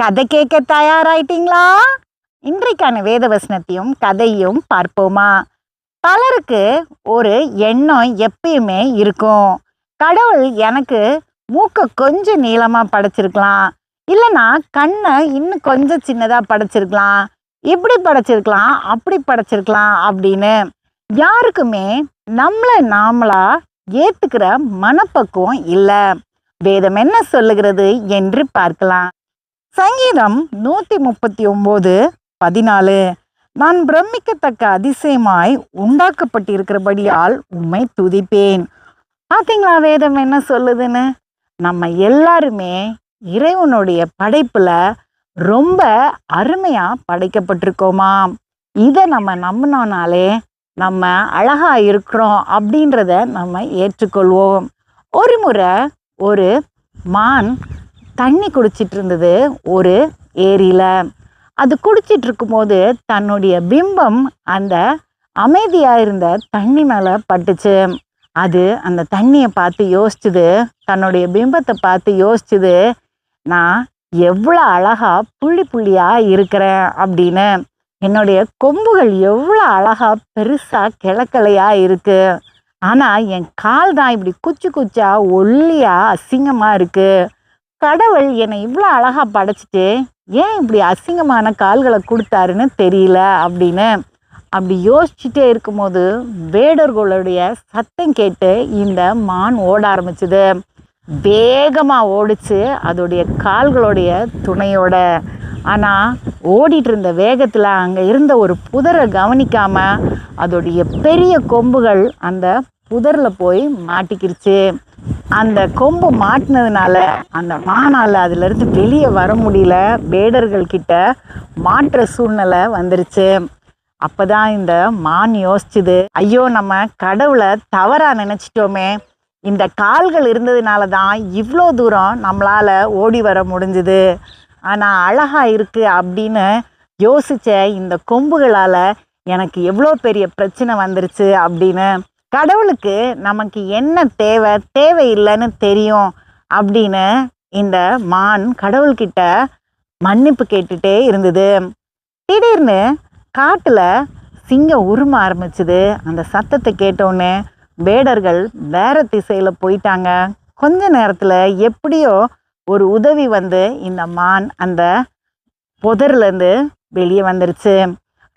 கதை கேட்க தயாராயிட்டீங்களா? இன்றைக்கான வேத வசனத்தையும் கதையும் பார்ப்போமா? பலருக்கு ஒரு எண்ணம் எப்பயுமே இருக்கும். கடவுள் எனக்கு மூக்கை கொஞ்சம் நீளமாக படைச்சிருக்கலாம். இல்லைன்னா கண்ணை இன்னும் கொஞ்சம் சின்னதாக படைச்சிருக்கலாம். இப்படி படைச்சிருக்கலாம் அப்படி படைச்சிருக்கலாம் அப்படின்னு யாருக்குமே நம்மளை நாமளா ஏத்துக்கிற மனப்பக்குவம் இல்லை. வேதம் என்ன சொல்லுகிறது என்று பார்க்கலாம். சங்கீதம் நூத்தி முப்பத்தி ஒன்பது பதினாலு. நான் பிரமிக்கத்தக்க அதிசயமாய் உண்டாக்கப்பட்டிருக்கிறபடியால் உண்மை துதிப்பேன். பார்த்தீங்களா வேதம் என்ன சொல்லுதுன்னு? நம்ம எல்லாருமே இறைவனுடைய படைப்புல ரொம்ப அருமையா படைக்கப்பட்டிருக்கோமா இதை நம்ம நம்பினோனாலே நம்ம அழகா இருக்கிறோம் அப்படின்றத நம்ம ஏற்றுக்கொள்வோம். ஒரு முறை ஒரு மான் தண்ணி குடிச்சிட்டு இருந்தது ஒரு ஏரியில். அது குடிச்சிட்டு இருக்கும்போது தன்னுடைய பிம்பம் அந்த அமைதியாக இருந்த தண்ணி மேலே பட்டுச்சு. அது அந்த தண்ணியை பார்த்து யோசிச்சுது தன்னுடைய பிம்பத்தை பார்த்து யோசிச்சுது நான் எவ்வளோ அழகாக புள்ளி புள்ளியாக இருக்கிறேன் அப்படின்னு. என்னுடைய கொம்புகள் எவ்வளோ அழகாக பெருசாக கிழக்கலையாக இருக்குது ஆனால் என் கால் தான் இப்படி குச்சி குச்சா ஒல்லியாக அசிங்கமாக இருக்குது கடவுள் என்னை இவ்வளோ அழகாக படைச்சிட்டு ஏன் இப்படி அசிங்கமான கால்களை கொடுத்தாருன்னு தெரியல அப்படின்னு அப்படி யோசிச்சுட்டே இருக்கும்போது வேடர்களுடைய சத்தம் கேட்டு இந்த மான் ஓட ஆரம்பிச்சுது. வேகமாக ஓடிச்சு அதோடைய கால்களுடைய துணையோட. ஆனால் ஓடிட்டு இருந்த வேகத்தில் அங்கே இருந்த ஒரு புதரை கவனிக்காம அதோடைய பெரிய கொம்புகள் அந்த புதரில் போய் மாட்டிக்கிருச்சு. அந்த கொம்பு மாட்டினதுனால அந்த மானால் அதுலேருந்து வெளியே வர முடியல. வேடர்கள் கிட்ட மாற்ற சூழ்நிலை வந்துருச்சு. அப்பதான் இந்த மான் யோசிச்சுது ஐயோ நம்ம கடவுளை தவறாக நினச்சிட்டோமே. இந்த கால்கள் இருந்ததுனால தான் இவ்வளோ தூரம் நம்மளால் ஓடி வர முடிஞ்சுது. ஆனால் அழகாக இருக்குது அப்படின்னு யோசித்த இந்த கொம்புகளால் எனக்கு எவ்வளோ பெரிய பிரச்சனை வந்துருச்சு அப்படின்னு கடவுளுக்கு நமக்கு என்ன தேவை தேவையில்லைன்னு தெரியும் அப்படின்னு இந்த மான் கடவுள்கிட்ட மன்னிப்பு கேட்டுட்டே இருந்தது. திடீர்னு காட்டில் சிங்கம் உரும ஆரம்பிச்சுது. அந்த சத்தத்தை கேட்டோன்னே வேடர்கள் வேற திசையில் போயிட்டாங்க. கொஞ்ச நேரத்தில் எப்படியோ ஒரு உதவி வந்து இந்த மான் அந்த புதர்லேருந்து வெளியே வந்துருச்சு.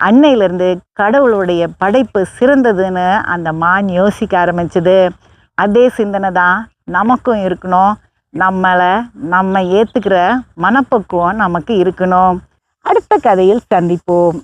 அன்னையிலேருந்து கடவுளுடைய படைப்பு சிறந்ததுன்னு அந்த மான் யோசிக்க ஆரம்பிச்சுது. அதே சிந்தனை தான் நமக்கும் இருக்கணும். நம்மளை நம்ம ஏற்றுக்கிற மனப்பக்குவம் நமக்கு இருக்கணும். அடுத்த கதையில் சந்திப்போம்.